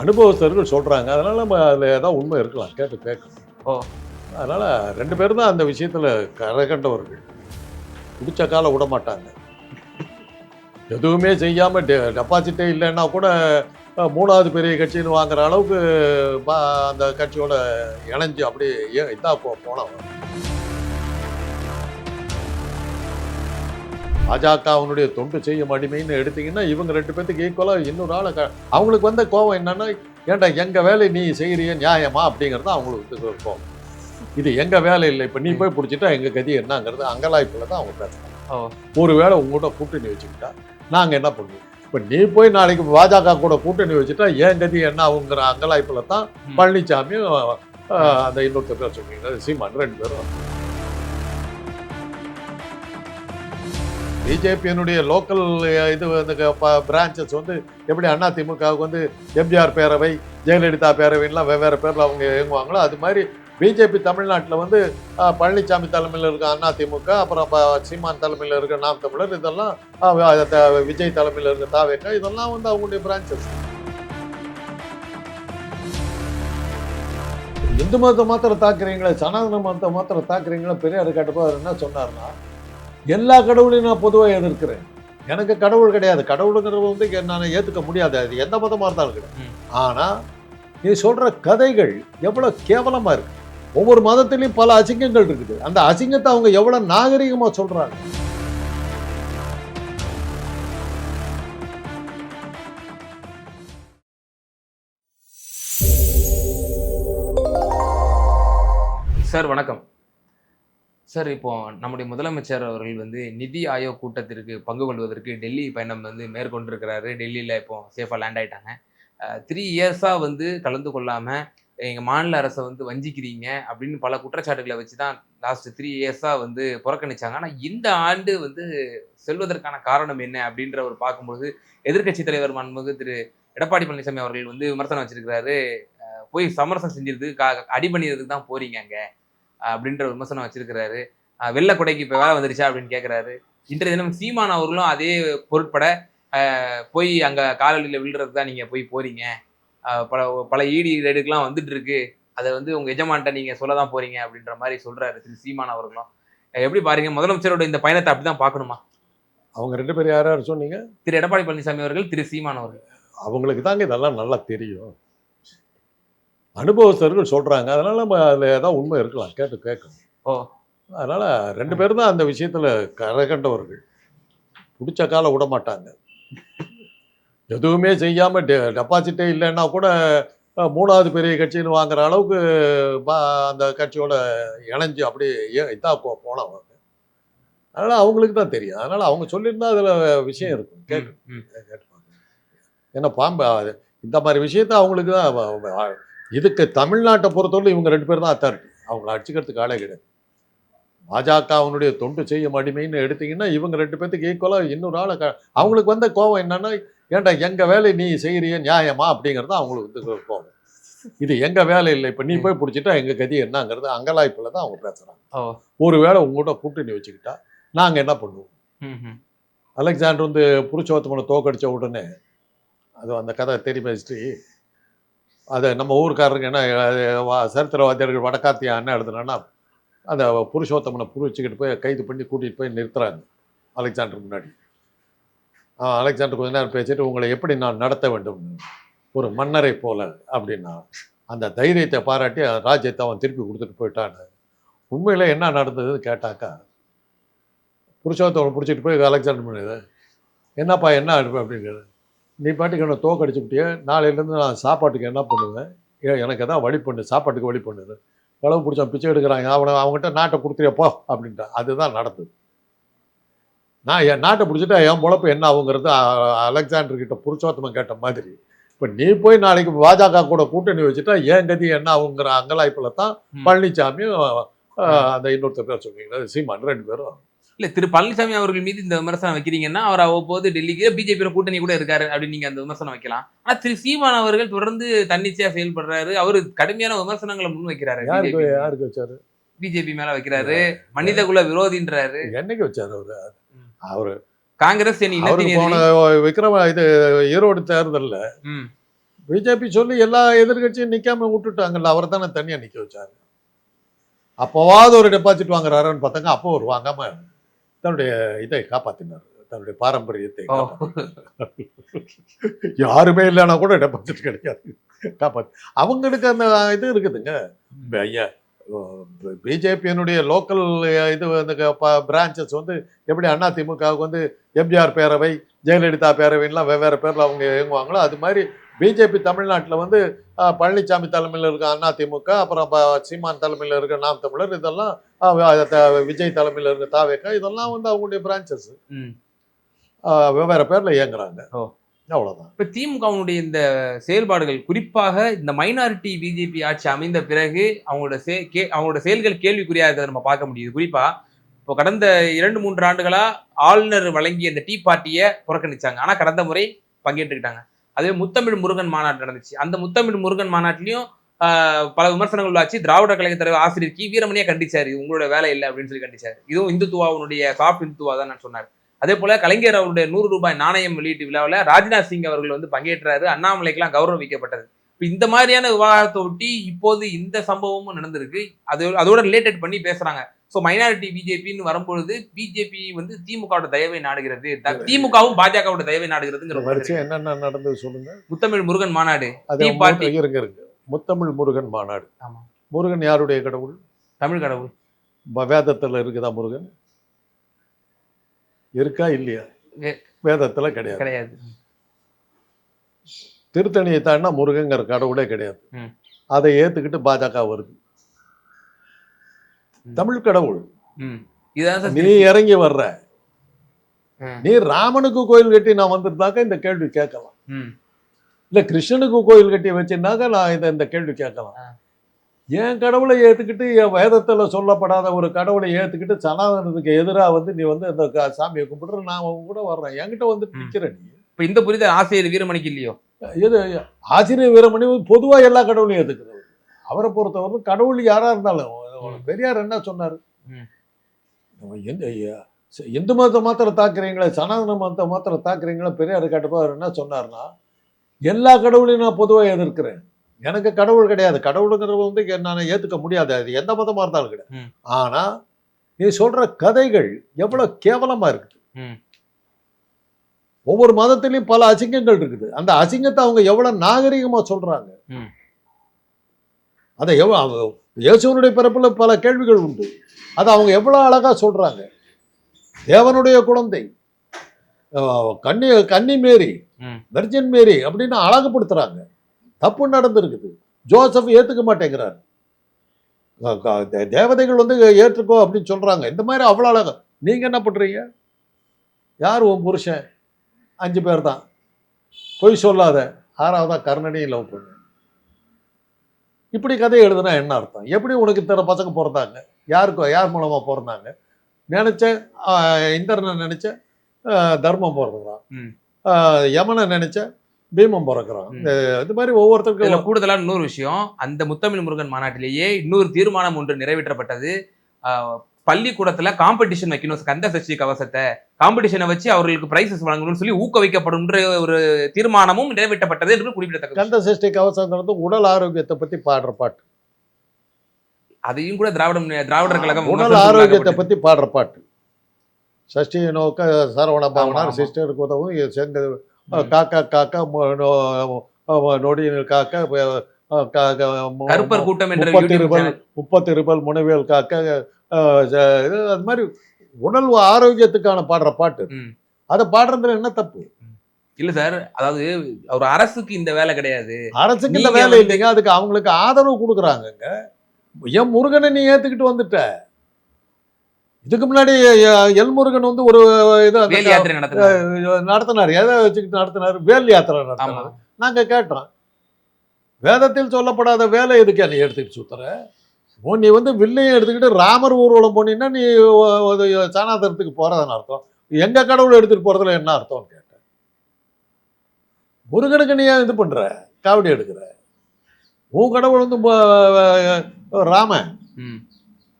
அனுபவஸ்தர்கள் சொல்றாங்க. அதனால நம்ம அதுல ஏதாவது உண்மை இருக்கலாம். கேட்டு கேட்கணும் ஓ. அதனால ரெண்டு பேரும் தான் அந்த விஷயத்துல கரகண்டவர்கள். பிடிச்ச கால விட மாட்டாங்க. எதுவுமே செய்யாம டெ- டெபாசிட்டே இல்லைன்னா கூட மூணாவது பெரிய கட்சின்னு வாங்குற அளவுக்கு அந்த கட்சியோட இணைஞ்சு அப்படியே ஏ- இதா போ போனவன் பாஜகவினுடைய தொண்டு செய்யும் அடிமைன்னு எடுத்தீங்கன்னா இவங்க ரெண்டு பேத்துக்கு ஈக்குவலாக இன்னொரு ஆளை க- அவங்களுக்கு வந்த கோவம் என்னன்னா ஏன்டா எங்க வேலை நீ செய்யறிய நியாயமா? அப்படிங்கிறது அவங்களுக்கு ஒரு கோவம். இது எங்க வேலை இல்லை இப்ப நீ போய் பிடிச்சிட்டா எங்க கதி என்னங்கிறது அங்கலாய்ப்புல தான் அவங்க பேசுறாங்க. ஓ. ஒருவேளை உங்ககிட்ட கூட்டணி வச்சுக்கிட்டா நாங்க என்ன பண்ணுவோம்? இப்ப நீ போய் நாளைக்கு பாஜக கூட கூட்டணி வச்சுட்டா என் கதி என்ன ஆகுங்கிற அங்கலாய்ப்புல தான். பழனிசாமியும் அந்த இன்னொருத்தர் பேர் சொன்னீங்க சீமான் ரெண்டு பேரும். பிஜேபியினுடைய லோக்கல் இது வந்து பிரான்ச்சஸ் வந்து எப்படி அண்ணா திமுகவுக்கு வந்து எம்ஜிஆர் பேரவை ஜெயலலிதா பேரவைலாம் வெவ்வேறு பேரில் அவங்க இயங்குவாங்களோ அது மாதிரி பிஜேபி தமிழ்நாட்டில் வந்து பழனிசாமி தலைமையில் இருக்க அண்ணா திமுக அப்புறம் சீமான் தலைமையில் இருக்க நாம் தமிழர் இதெல்லாம் விஜய் தலைமையில் இருக்க தாவேக்கா இதெல்லாம் வந்து அவங்களுடைய பிரான்ச்சஸ் இந்து மதத்தை மாத்திரம் தாக்குறீங்களே சனாதன மதத்தை மாத்திரம் தாக்குறீங்களே பெரியார் கேட்டப்போ என்ன சொன்னார்னா எல்லா கடவுளையும் நான் பொதுவாக எதிர்க்கிறேன். எனக்கு கடவுள் கிடையாது. கடவுளுங்கிறது வந்து நான் ஏற்றுக்க முடியாது. அது எந்த மதமாக இருந்தாலும் கிடையாது. ஆனால் நீ சொல்கிற கதைகள் எவ்வளோ கேவலமாக இருக்கு. ஒவ்வொரு மதத்திலையும் பல அசிங்கங்கள் இருக்குது. அந்த அசிங்கத்தை அவங்க எவ்வளோ நாகரிகமாக சொல்கிறாங்க சார் வணக்கம். சார் இப்போ நம்முடைய முதலமைச்சர் அவர்கள் வந்து நிதி ஆயோக் கூட்டத்திற்கு பங்கு கொள்வதற்கு டெல்லி பயணம் வந்து மேற்கொண்டிருக்கிறாரு. டெல்லியில் இப்போ சேஃபாக லேண்ட் ஆயிட்டாங்க. த்ரீ இயர்ஸாக வந்து கலந்து கொள்ளாமல் எங்கள் மாநில அரசை வந்து வஞ்சிக்கிறீங்க அப்படின்னு பல குற்றச்சாட்டுகளை வச்சு தான் லாஸ்ட் த்ரீ இயர்ஸாக வந்து புறக்கணிச்சாங்க. ஆனால் இந்த ஆண்டு வந்து செல்வதற்கான காரணம் என்ன அப்படின்ற ஒரு பார்க்கும்போது எதிர்க்கட்சி தலைவர் மாண்புமிகு திரு எடப்பாடி பழனிசாமி அவர்கள் வந்து விமர்சனம் வச்சிருக்கிறாரு. போய் சமரசம் செஞ்சிருது அடி பண்ணிடுறதுக்கு தான் போறீங்க அங்கே. அப்படின்ற விமர்சனம் வச்சிருக்கிறாரு. வெள்ளை கொடைக்கு இப்போ வேலை வந்துருச்சா அப்படின்னு கேட்குறாரு இன்றைய தினம் சீமான் அவர்களும் அதே பொருட்பட போய் அங்க காலடியில் விழுறது தான் நீங்க போய் போறீங்க. அஹ் பல பல ஈடி ரேடுக்கெல்லாம் வந்துட்டு இருக்கு அதை வந்து உங்க எஜமான்ட்ட நீங்க சொல்ல தான் போறீங்க அப்படின்ற மாதிரி சொல்றாரு திரு சீமான் அவர்களும். எப்படி பாருங்க முதலமைச்சரோட இந்த பயணத்தை அப்படிதான் பார்க்கணுமா? அவங்க ரெண்டு பேரும் யார் யார் சொன்னீங்க? திரு எடப்பாடி பழனிசாமி அவர்கள் திரு சீமான் அவர்கள். அவங்களுக்கு தாங்க இதெல்லாம் நல்லா தெரியும். அனுபவஸ்தர்கள் சொல்றாங்க. அதனால நம்ம அதில் ஏதாவது உண்மை இருக்கலாம். கேட்டு கேட்கணும். ஓ. அதனால ரெண்டு பேரும் தான் அந்த விஷயத்துல கரகண்டவர்கள். பிடிச்ச கால விட மாட்டாங்க. எதுவுமே செய்யாம டெ- டெபாசிட்டே இல்லைன்னா கூட மூணாவது பெரிய கட்சின்னு வாங்குற அளவுக்கு அந்த கட்சியோட இணைஞ்சு அப்படியே ஏ- இதா போ போனவங்க. அதனால அவங்களுக்கு தான் தெரியும். அதனால அவங்க சொல்லியிருந்தா அதுல விஷயம் இருக்கும். ம். கேட்டுப்பாங்க ஏன்னா பாம்பு இந்த மாதிரி விஷயத்த அவங்களுக்கு தான் இதுக்கு தமிழ்நாட்டை பொறுத்தவரை இவங்க ரெண்டு பேரும் தான் அத்தாரிட்டி அவங்கள அடிச்சுக்கிறதுக்கு ஆளே கிடையாது. பாஜகவினுடைய தொண்டு செய்யும் அடிமைன்னு எடுத்தீங்கன்னா இவங்க ரெண்டு பேத்துக்கு ஈக்குவலாக இன்னொரு ஆளை க அவங்களுக்கு வந்த கோவம் என்னன்னா ஏன்டா எங்க வேலை நீ செய்யறிய நியாயமா அப்படிங்கிறது அவங்களுக்கு வந்து ஒரு கோவம். இது எங்க வேலை இல்லை இப்போ நீ போய் பிடிச்சிட்டா எங்க கதி என்னங்கிறது அங்கலாய்ப்புல தான் அவங்க பேசுறாங்க. ஓ. ஒருவேளை உங்கள்கிட்ட கூட்டணி வச்சுக்கிட்டா நாங்க என்ன பண்ணுவோம். அலெக்சாண்டர் வந்து புருஷோத்தமனை தோக்கடிச்ச உடனே அது அந்த கதை தெரியுமா ஹிஸ்ட்ரி அதை நம்ம ஊருக்காரருக்கு என்ன சரித்திரவாதியர்கள் வடக்காத்தியா என்ன எழுதுனா அந்த புருஷோத்தமனை புரிச்சுக்கிட்டு போய் கைது பண்ணி கூட்டிகிட்டு போய் நிறுத்துறாங்க அலெக்சாண்டர் முன்னாடி. ஆ, அலெக்சாண்டர் கொஞ்ச நேரம் பேசிட்டு உங்களை எப்படி நான் நடத்த வேண்டும்? ஒரு மன்னரை போல அப்படின்னா அந்த தைரியத்தை பாராட்டி ராஜ்யத்தை அவன் திருப்பி கொடுத்துட்டு போயிட்டான்னு உண்மையில் என்ன நடந்ததுன்னு கேட்டாக்கா புருஷோத்தவனை பிடிச்சிட்டு போய் அலெக்சாண்டர் பண்ணுது என்னப்பா என்ன அனுப்பு அப்படிங்கிறது. நீ பாட்டுக்கு என்ன தோக்கடிச்சுக்கிட்டே நாளையிலேருந்து நான் சாப்பாட்டுக்கு என்ன பண்ணுவேன்? எனக்கு எதாவது வழி பண்ணு சாப்பாட்டுக்கு வழி பண்ணுது களவு பிடிச்சான் பிச்சை எடுக்கிறாங்க. அவனை அவங்ககிட்ட நாட்டை கொடுத்துறியப்போ அப்படின்ட்டான் அதுதான் நடந்தது. நான் என் நாட்டை பிடிச்சிட்டா என் பொழப்பு என்ன ஆகுங்கிறது அ- அலெக்சாண்டர் கிட்ட மாதிரி. இப்போ நீ போய் நாளைக்கு பாஜக கூட கூட்டணி வச்சுட்டா என் கதி என்ன ஆகுங்கிற அங்கலாய்ப்பில் தான். பழனிசாமியும் அந்த இன்னொருத்தர் பேர் சொன்னீங்க சீமான் ரெண்டு பேரும். இல்ல திரு பழனிசாமி அவர்கள் மீது இந்த விமர்சனம் வைக்கிறீங்கன்னா அவர் அவ்வப்போது டெல்லிக்கு பிஜேபி கூட்டணி கூட இருக்காரு அப்படின்னு நீங்க அந்த விமர்சனம் வைக்கலாம். ஆனா திரு சீமான் அவர்கள் தொடர்ந்து தன்னிச்சையா செயல்படுறாரு. அவரு கடுமையான விமர்சனங்களை முன் வைக்கிறாரு. யாருக்கு வச்சாரு? பிஜேபி மேல வைக்கிறாரு. மனித குல விரோதின்றாரு. என்னைக்கு வச்சாரு அவரு. அவரு காங்கிரஸ். விக்ரம இது ஈரோடு தேர்தல்ல. பிஜேபி சொல்லி எல்லா எதிர்கட்சியும் நிக்காம விட்டுட்டாங்கல்ல அவர் தானே தனியா நிக்க வச்சாரு. அப்போவாவது ஒரு டெபாசிட் வாங்குறாருன்னு பார்த்தாங்க அப்போ ஒரு வாங்காம தன்னுடைய இதை காப்பாத்தினார். தன்னுடைய பாரம்பரியத்தை. யாருமே இல்லைன்னா கூட டெபாசிட் கிடைக்காது காப்பாத்து அவங்களுக்கு அந்த இது இருக்குதுங்க. ஐயா பிஜேபியினுடைய லோக்கல் இது வந்து பிரான்ச்சஸ் வந்து எப்படி அதிமுகவுக்கு வந்து எம்ஜிஆர் பேரவை ஜெயலலிதா பேரவைலாம் வெவ்வேறு பேரில் அவங்க இயங்குவாங்களோ அது மாதிரி பிஜேபி தமிழ்நாட்டில் வந்து பழனிசாமி தலைமையில் இருக்க அதிமுக அப்புறம் ப- சீமான் தலைமையில் இருக்க நாம் தமிழர் இதெல்லாம் விஜய் தலைமையில் இருக்க தாவேக்கா இதெல்லாம் வந்து அவங்களுடைய பிரான்ச்சஸ். வெவ்வேறு பேரில் இயங்குறாங்க. அவ்வளோதான் இப்ப திமுகவினுடைய இந்த செயல்பாடுகள் குறிப்பாக இந்த மைனாரிட்டி பிஜேபி ஆட்சி அமைந்த பிறகு அவங்களோட சே கே அவங்களோட செயல்கள் கேள்விக்குறியா இருக்கிறத நம்ம பார்க்க முடியுது. குறிப்பா இப்போ கடந்த இரண்டு மூன்று ஆண்டுகளா ஆளுநர் வழங்கிய இந்த டீ பார்ட்டியை புறக்கணிச்சாங்க. ஆனா கடந்த முறை பங்கேற்றுக்கிட்டாங்க. அதே முத்தமிழ் முருகன் மாநாடு நடந்துச்சு. அந்த முத்தமிழ் முருகன் மாநாட்டிலையும் பல விமர்சனங்கள் உள்ளாச்சு. திராவிட கழக தலைவர் ஆசிரியர் கி. வீரமணியா கண்டிச்சாரு. உங்களோட வேலை இல்லை அப்படின்னு சொல்லி கண்டிச்சாரு. இதுவும் இந்துத்துவாவுடைய சாஃப்ட் இந்துத்துவா தான் நான் சொன்னார். அதே போல கலைஞர் அவருடைய நூறு ரூபாய் நாணயம் வெளியீட்டு விழாவில் ராஜ்நாத் சிங் அவர்கள் வந்து பங்கேற்றாரு. அண்ணாமலைக்கெல்லாம் கௌரவிக்கப்பட்டது. இப்ப இந்த மாதிரியான விவாதத்தை ஒட்டி இப்போது இந்த சம்பவமும் நடந்திருக்கு. அது அதோட ரிலேட்டட் பண்ணி பேசுறாங்க. ஸோ மைனாரிட்டி பிஜேபின்னு வரும்பொழுது பிஜேபி வந்து திமுகவோட தயவை நாடுகிறது. திமுகவும் பாஜகவோட தயவை நாடுகிறதுங்கிற என்னென்ன நடந்தது சொல்லுங்க. முத்தமிழ் முருகன் மாநாடு. அது முத்தமிழ் முருகன் மாநாடு. முருகன் யாருடைய கடவுள்? தமிழ் கடவுள். வேதத்துல இருக்குதா முருகன்? இருக்கா இல்லையா? வேதத்துல கிடையாது. கிடையாது. திருத்தணியை தாண்டினா முருகங்கிற கடவுளே கிடையாது. அதை ஏத்துக்கிட்டு பாஜக வருது. தமிழ் கடவுள். நீ இறங்கி வர்ற. நீ ராமனுக்கு கோயில் கட்டி நான் வந்திருந்தாக்க இந்த கேள்வி கேட்கலாம். இல்ல கிருஷ்ணனுக்கு கோயில் கட்டி வச்சிருந்தாக்க நான் இதை இந்த கேள்வி கேட்கலாம். என் கடவுளை ஏத்துக்கிட்டு என் வேதத்துல சொல்லப்படாத ஒரு கடவுளை ஏத்துக்கிட்டு சனாதனத்துக்கு எதிரா வந்து நீ வந்து அந்த சாமியை கும்பிடுற நான் உன் கூட வர்றேன். என்கிட்ட வந்து. நிக்கிற நீ. இப்ப இந்த புரிதல் ஆசிரியர் வீரமணிக்கு இல்லையோ? இது ஆசிரியர் வீரமணி பொதுவா எல்லா கடவுளையும் ஏத்துக்கிறவர் அவரை பொறுத்தவரை கடவுள் யாரா இருந்தாலும். பெரியார் என்ன சொன்னாரு? எந்த இந்து மதத்தை மாத்திரம் தாக்குறீங்களே சனாதன மதத்தை மாத்திரம் தாக்குறீங்களா பெரியார் கேட்டப்போ அவர் என்ன சொன்னார்னா எல்லா கடவுளையும் நான் பொதுவாக எதிர்க்கிறேன் எனக்கு கடவுள் கிடையாது கடவுளுங்கிறது வந்து நான் ஏத்துக்க முடியாது அது எந்த மதமா இருந்தாலும் கிடையாது ம். ஆனா நீ சொல்ற கதைகள் எவ்வளவு கேவலமா இருக்குது. ஒவ்வொரு மதத்திலையும் பல அசிங்கங்கள் இருக்குது அந்த அசிங்கத்தை அவங்க எவ்வளவு நாகரிகமா சொல்றாங்க ம். அதை அவங்க இயேசுவனுடைய பிறப்புல பல கேள்விகள் உண்டு அதை அவங்க எவ்வளவு அழகா சொல்றாங்க தேவனுடைய குழந்தை கன்னி கன்னி மேரி. வெர்ஜின் மேரி அப்படின்னு அழகுபடுத்துறாங்க. தப்பு நடந்திருக்குது. ஜோசப் ஏத்துக்க மாட்டேங்கிறார். தேவதைகள் வந்து ஏற்றுக்கோ அப்படின்னு சொல்றாங்க. இந்த மாதிரி அவ்வளோ அழகா. நீங்க என்ன பண்றீங்க? யார் உன் புருஷன்? அஞ்சு பேர் தான். பொய் சொல்லாத. ஆறாவதா கர்ணனையும் லவ் பண்ணு. இப்படி கதை எழுதுனா என்ன அர்த்தம்? எப்படி உனக்கு இத்தனை பசங்க பிறந்தாங்க? யாருக்கு யார் மூலமா பிறந்தாங்க? நினைச்ச இந்திரனை நினைச்ச தர்மம். ஆஹ், யமனை நினைச்ச பீமம் பிறக்கிறான். ம். இந்த இது மாதிரி இதுல ஒவ்வொருத்தருக்கும் கூடுதலா இன்னொரு விஷயம் அந்த முத்தமிழ் முருகன் மாநாட்டிலேயே இன்னொரு தீர்மானம் ஒன்று நிறைவேற்றப்பட்டது. பள்ளிக்கூடத்துல காம்படிஷன் வைக்கணும் கந்த சஷ்டி கவசத்தை. காம்படிஷனை வச்சு அவர்களுக்கு பிரைசஸ் வழங்கணும்னு சொல்லி ஊக்குவிக்கப்படும் ஒரு தீர்மானமும் நிறைவேற்றப்பட்டது என்று குறிப்பிடத்தக்கது. கந்த சஷ்டி கவசங்கிறது உடல் ஆரோக்கியத்தை பத்தி பாடுற பாட்டு. அதையும் கூட திராவிடம் திராவிடர் கழகம் உடல் ஆரோக்கியத்தை. பத்தி பாடுற பாட்டு. சஷ்டியை நோக்க சரவண பாவனார். சிஸ்டருக்கு உதவும். செங்க. காக்கா காக்கா மொ- நொ- அஹ் நொடியில் காக்க கருப்பர் கூட்டம் என்ற முப்பத்தி யூடியூப் இருபல் சேனல். முப்பத்தி இருபல் முனைவியல் காக்க இது அது மாதிரி உடல் ஆரோக்கியத்துக்கான பாடுற பாட்டு. அதை பாடுறதுல என்ன தப்பு? இல்ல சார் அதாவது ஒரு அரசுக்கு இந்த வேலை கிடையாது. அரசுக்கு இந்த வேலை இல்லைங்க. அதுக்கு அவங்களுக்கு ஆதரவு கொடுக்குறாங்கங்க. என் முருகனை நீ ஏத்துக்கிட்டு வந்துட்ட. இதுக்கு முன்னாடி எல் முருகன் வந்து ஒரு இது நடத்தினார். எதை வச்சுக்கிட்டு நடத்தினார்? வேல் யாத்திரை நடத்தினார். நாங்க கேட்டோம். வேதத்தில் சொல்லப்படாத வேலை எதுக்கு? நீ எடுத்துக்கிட்டு சுத்துற. ஓ, நீ வந்து வில்லையும் எடுத்துக்கிட்டு ராமர் ஊர்வலம் போனீங்கன்னா நீ சனாதனத்துக்கு போறதுன்னு அர்த்தம். எங்க கடவுளை எடுத்துட்டு போறதுல என்ன அர்த்தம்னு கேட்டேன். முருகனுக்கு நீ இது பண்ற? காவடி எடுக்கிற? உன் கடவுள் வந்து ராமன்.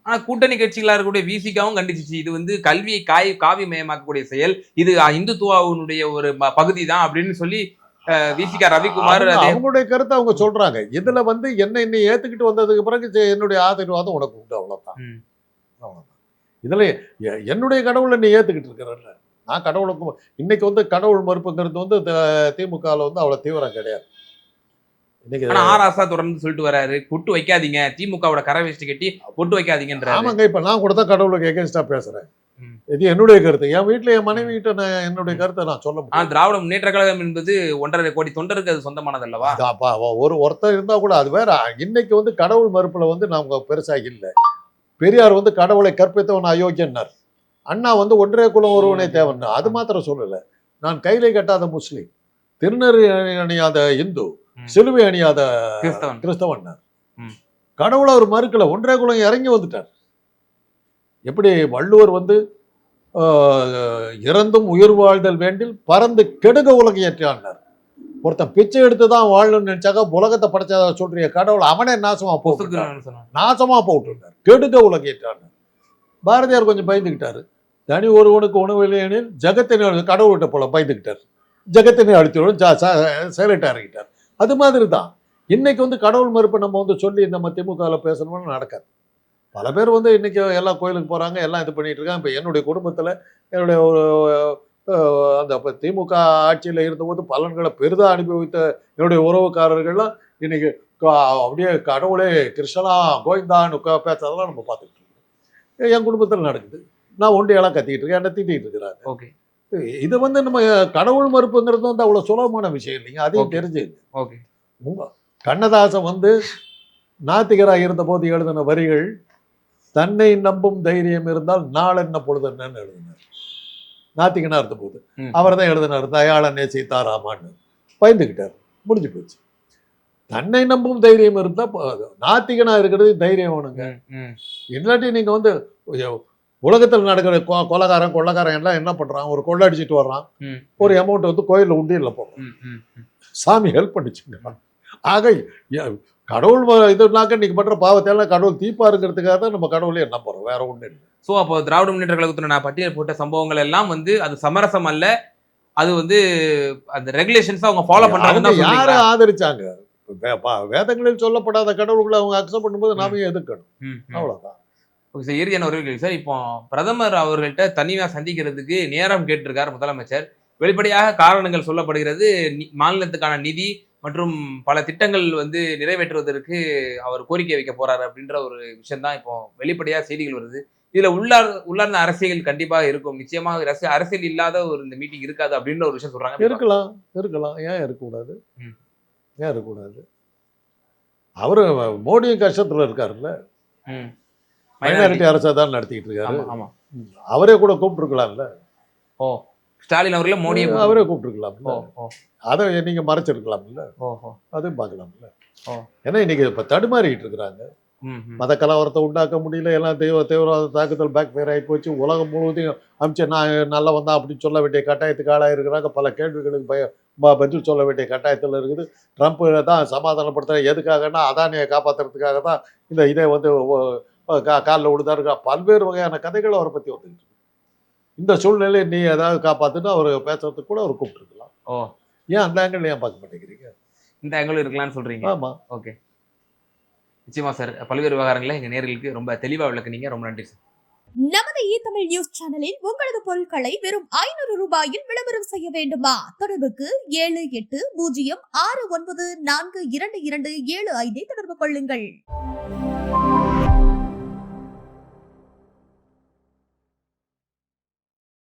ம். ஆனா கூட்டணி கட்சிகளா இருக்கக்கூடிய விசிகாவும் கண்டிச்சிச்சு. இது வந்து கல்வியை காய் காவியமயமாக்கக்கூடிய செயல். இது இந்துத்துவாவினுடைய ஒரு பகுதி தான் அப்படின்னு சொல்லி விசிகா ரவிக்குமார் அவங்களுடைய கருத்தை அவங்க சொல்றாங்க. இதுல வந்து என்ன என்னை ஏத்துக்கிட்டு வந்ததுக்கு பிறகு என்னுடைய ஆசீர்வாதம் உனக்கு உண்டு. அவ்வளவுதான். அவ்வளவுதான். இதுல என்னுடைய கடவுளை நீ ஏத்துக்கிட்டு இருக்கிறல்ல நான் கடவுளுக்கு இன்னைக்கு வந்து கடவுள் மறுப்புங்கிறது வந்து திமுகவில் வந்து அவ்வளவு தீவிரம் கிடையாது. ஆனா ஆர் ஆசா தொடர்ந்து சொல்லிட்டு வராரு பொட்டு வைக்காதீங்க திமுகவோட கரை வேஷ்டி கட்டி பொட்டு வைக்காதீங்கன்றாரு. ஆமாங்க இப்ப நான் கூட தான் கடவுளுக்கு எகேன்ஸ்டா பேசுறேன். இது என்னுடைய கருத்து. என் வீட்டுல என் மனைவி கிட்ட நான் என்னுடைய கருத்தை நான் சொல்ல முடியும் திராவிட முன்னேற்ற கழகம் என்பது ஒன்றரை கோடி தொண்டருக்கு அது சொந்தமானது அல்லவா ஒரு ஒருத்தர் இருந்தா கூட அது வேற. இன்னைக்கு வந்து கடவுள் மறுப்புல வந்து நாம பெருசா இல்லை. பெரியார் வந்து கடவுளை கற்பித்தவன் அயோக்கியன்னார். அண்ணா வந்து ஒன்றே குலம் ஒருவனே தேவன். அது மாத்திரம் சொல்லல. நான் கையிலே கட்டாத முஸ்லீம். திருநெறி அணியாத இந்து. சிலுவை அணியாத கிறிஸ்தவன். கடவுளை அவர் மறுக்கல ஒன்றே குலம் இறங்கி வந்துட்டார். எப்படி வள்ளுவர் வந்து இறந்தும் உயிர் வாழ்தல் வேண்டில் பறந்து கெடுக உலகை ஏற்றான்னார் ஒருத்தன் பிச்சை எடுத்து தான் வாழணும்னு நினைச்சாக்க உலகத்தை படைச்சதா சொல்றிய கடவுள் அவனே நாசமா போட்டு நாசமா போட்டுருந்தார் கெடுக உலகேற்றார் பாரதியார் கொஞ்சம் பயந்துக்கிட்டாரு. தனி ஒருவனுக்கு உணவு இல்லையெனில் ஜகத்தினை கடவுள்கிட்ட போல பயந்துக்கிட்டார். ஜகத்தினை அழித்துவிடும் சைலண்டாக இறங்கிட்டார். அது மாதிரி தான் இன்னைக்கு வந்து கடவுள் மறுப்பை நம்ம வந்து சொல்லி நம்ம திமுகவில் பேசணும்னு நடக்காது. பல பேர் வந்து இன்றைக்கி எல்லா கோயிலுக்கு போகிறாங்க எல்லாம் இது பண்ணிகிட்டு இருக்காங்க. இப்போ என்னுடைய குடும்பத்தில் என்னுடைய ஒரு அந்த இப்போ திமுக ஆட்சியில் இருந்தபோது பலன்களை பெரிதாக அனுபவித்த என்னுடைய உறவுக்காரர்கள்லாம் இன்றைக்கி அப்படியே கடவுளே கிருஷ்ணா கோவிந்தான்னு பேசுறதெல்லாம் நம்ம பார்த்துக்கிட்டு இருக்கோம். என் குடும்பத்தில் நடக்குது. நான் ஒண்டியெல்லாம் கத்திக்கிட்டு இருக்கேன் என்ன திட்டிகிட்டு இருக்கிறாங்க ஓகே. இது வந்து நம்ம கடவுள் மறுப்புங்கிறது வந்து அவ்வளோ சுலபமான விஷயம் இல்லைங்க அதையும். தெரிஞ்சுங்க ஓகே கண்ணதாசன் வந்து நாத்திகராக இருந்தபோது எழுதின வரிகள் தன்னை நம்பும் தைரியம் இருந்தால் நாள் என்ன பொழுது என்னன்னு எழுதினார் நாத்திகனா இருந்தபோது ம். அவர் தான் எழுதினார் தயாளனே சீதாராமான்னு பயந்துக்கிட்டார் முடிஞ்சு போச்சு தன்னை நம்பும் தைரியம் இருந்தா போதும். நாத்திகனா இருக்கிறது தைரியம் வேணுங்க. இல்லாட்டி நீங்க வந்து உலகத்தில் நடக்கிற கொலைகாரன் கொள்ளக்காரன் எல்லாம் என்ன பண்றான்? ஒரு கொள்ளை அடிச்சிட்டு வர்றான். ஒரு அமௌண்ட் வந்து கோயிலில் உண்டியல்ல போடுறான் ம், ம், ம். சாமி ஹெல்ப் பண்ணிச்சுங்க. ஆக கடவுள் இதுனாக்க இன்னைக்கு பண்ற பாவத்தை எல்லாம் கடவுள் தீப்பாருங்கிறதுக்காக தான் நம்ம கடவுளே என்ன போறோம் வேற ஒண்ணு இல்லை. சோ அப்போ திராவிட முன்னேற்ற கழகத்துல நான் பட்டியல் போட்ட சம்பவங்கள் எல்லாம் வந்து அது சமரசம் அல்ல. அது வந்து அந்த ரெகுலேஷன்ஸ் அவங்க ஃபாலோ தான் யாரை? ஆதரிச்சாங்க? வேதங்களில் சொல்லப்படாத கடவுள்களை அவங்க அக்செப்ட் பண்ணும்போது நாம ஏன் எதிர்க்கணும்? ம், ம். அவ்வளவுதான். Okay sir. இறுதியான ஒரு கேள்வி சார் இப்போ பிரதமர் அவர்கள்ட்ட தனியா சந்திக்கிறதுக்கு நேரம் கேட்டிருக்கார் முதலமைச்சர். வெளிப்படையாக காரணங்கள் சொல்லப்படுகிறது. மாநிலத்துக்கான நிதி மற்றும் பல திட்டங்கள் வந்து நிறைவேற்றுவதற்கு அவர் கோரிக்கை வைக்க போறாரு அப்படின்ற ஒரு விஷயம் தான் இப்போ வெளிப்படையா செய்திகள் வருது. இதுல உள்ளார் உள்ளார்ந்த அரசியல் கண்டிப்பா இருக்கும். நிச்சயமாக அரசு- அரசியல் இல்லாத ஒரு இந்த மீட்டிங் இருக்காது அப்படின்ற ஒரு விஷயம் சொல்றாங்க. இருக்கலாம் இருக்கலாம். ஏன் இருக்கக்கூடாது? ம். ஏன் இருக்கக்கூடாது? அவரு மோடியும் கஷ்டத்துல இருக்காருல்ல. மைனாரிட்டி அரசை தான் நடத்திக்கிட்டு இருக்காரு. ஆமா ஆமா. அவரே கூட கூப்பிட்டுருக்கலாம்ல? ஓ ஸ்டாலின் அவர்களே மோடியை அவரே கூப்பிட்டுருக்கலாம்ல. அதை நீங்க மறைச்சிருக்கலாம்ல. அதுவும் பார்க்கலாம்ல. ஏன்னா இன்னைக்கு இப்ப தடுமாறிட்டு இருக்கிறாங்க. மத கலவரத்தை உண்டாக்க முடியல எல்லாம் தெய்வ தீவிரவாத தாக்குதல் பேக் ஃபயர் ஆகி போச்சு. உலகம் முழுவதையும் அமிச்சு நான் நல்லா வந்தா அப்படின்னு சொல்ல வேண்டிய கட்டாயத்துக்கு ஆளாக இருக்கிறாங்க. பல கேள்விகளுக்கு பய பதில் சொல்ல வேண்டிய கட்டாயத்தில் இருக்குது. ட்ரம்ப் தான் சமாதானப்படுத்துற எதுக்காகன்னா அதானியை காப்பாத்துறதுக்காக தான் இந்த இதை வந்து காலில் விடுதாரு பல்வேறு வகையான கதைகள் அவரை பற்றி வந்துக்கிட்டு இந்த சூழ்நிலையை நீ ஏதாவது காப்பாத்துன்னு அவர் பேசுறதுக்கு கூட அவர் கூப்பிட்டுருக்கலாம். ஓ. ஏன் அந்த ஆங்கிள் ஏன் பார்க்க மாட்டேங்கிறீங்க? இந்த ஆங்கிள் இருக்கலாம்னு சொல்றீங்க? ஆமா. ஓகே. நிச்சயமா சார் பல்வேறு விவகாரங்களை எங்க நேர்களுக்கு ரொம்ப தெளிவா விளக்குனீங்க. ரொம்ப நன்றி சார் நமது இ தமிழ் நியூஸ் சேனலில் உங்களது பொருட்களை வெறும் ஐநூறு ரூபாயில் விளம்பரம் செய்ய வேண்டுமா? தொடர்புக்கு ஏழு எட்டு பூஜ்ஜியம் ஆறு ஒன்பது நான்கு இரண்டு இரண்டு ஏழு ஐந்தை தொடர்பு கொள்ளுங்கள்.